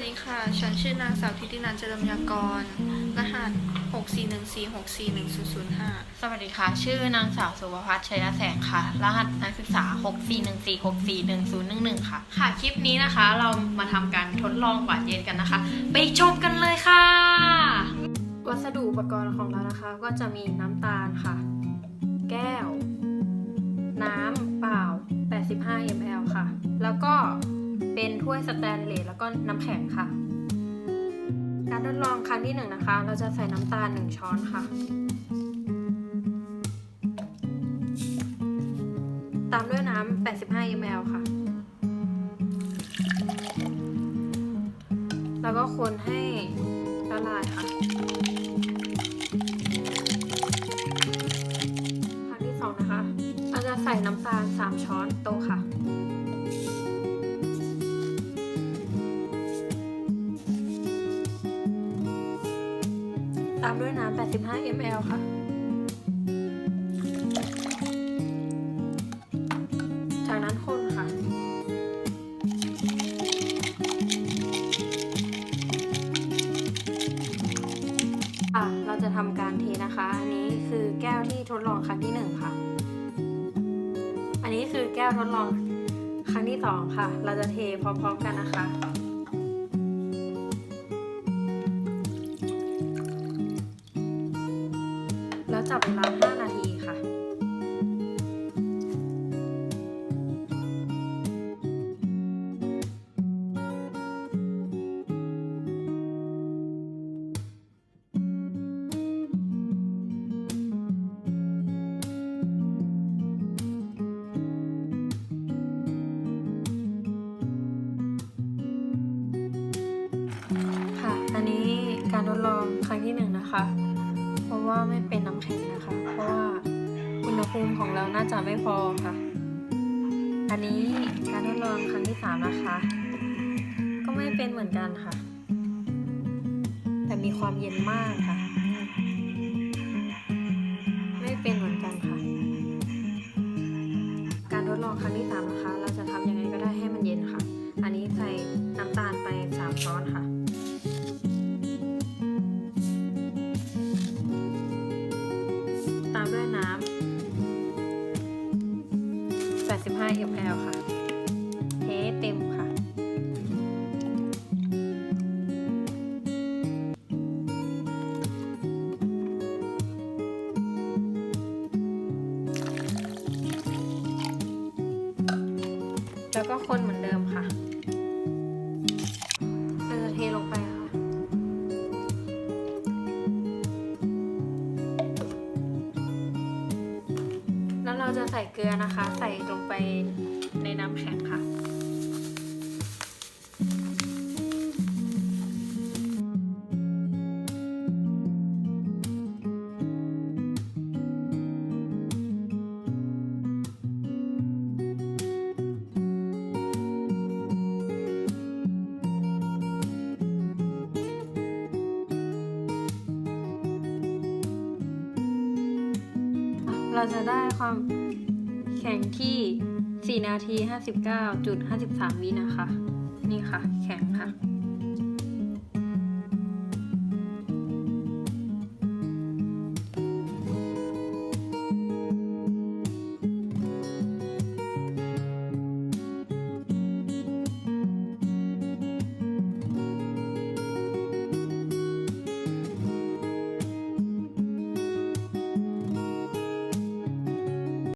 วัสดีค่ะ ฉันชื่อนางสาวทิตินันท์เจริญยากร รหัส 641464105 สวัสดีค่ะ ชื่อนางสาวสุภพัฒน์ชัยแสงค่ะ รหัสนักศึกษา 64146411011 ค่ะ ค่ะ คลิปนี้นะคะ เรามาทำการทดลองหวานเย็นกันนะคะ ไปชมกันเลยค่ะ วัสดุอุปกรณ์ของเรานะคะ ก็จะมีน้ำตาลค่ะ แก้ว น้ำเปล่า 85 ml ค่ะ แล้วก็ เป็นถ้วยสแตนเลสแล้วก็น้ำแข็งค่ะ การทดลองครั้งที่หนึ่งนะคะ เราจะใส่น้ำตาล 1 ช้อนค่ะ ตามด้วยน้ำ85 ml ค่ะ แล้วก็คนให้ละลายค่ะ ครั้งที่สองนะคะ เราจะใส่น้ำตาล 3 ช้อนโต๊ะค่ะ ตามด้วยน้ำ85 ml ค่ะ จากนั้นคนค่ะอะ เราจะทำการเทนะคะ อันนี้คือแก้วที่ทดลองครั้งที่หนึ่งค่ะ อันนี้คือแก้วทดลองครั้งที่สองค่ะ เราจะเทพร้อมๆกันนะคะ แล้วจับเวลา 5 นาทีค่ะ ค่ะ อันนี้การทดลองครั้งที่หนึ่งนะคะ เพราะว่าไม่เป็นน้ำแข็งนะคะ เพราะว่าอุณหภูมิของเราน่าจะไม่พอค่ะ อันนี้การทดลองครั้งที่สามนะคะ ก็ไม่เป็นเหมือนกันค่ะ แต่มีความเย็นมากค่ะ ด้วยน้ำ85 ml ค่ะ เราจะใส่เกลือนะคะ ใส่ลงไปในน้ำแข็งค่ะ เราจะได้ความแข็งที่ 4 นาที 59.53 วินะคะ นี่ค่ะ แข็งค่ะ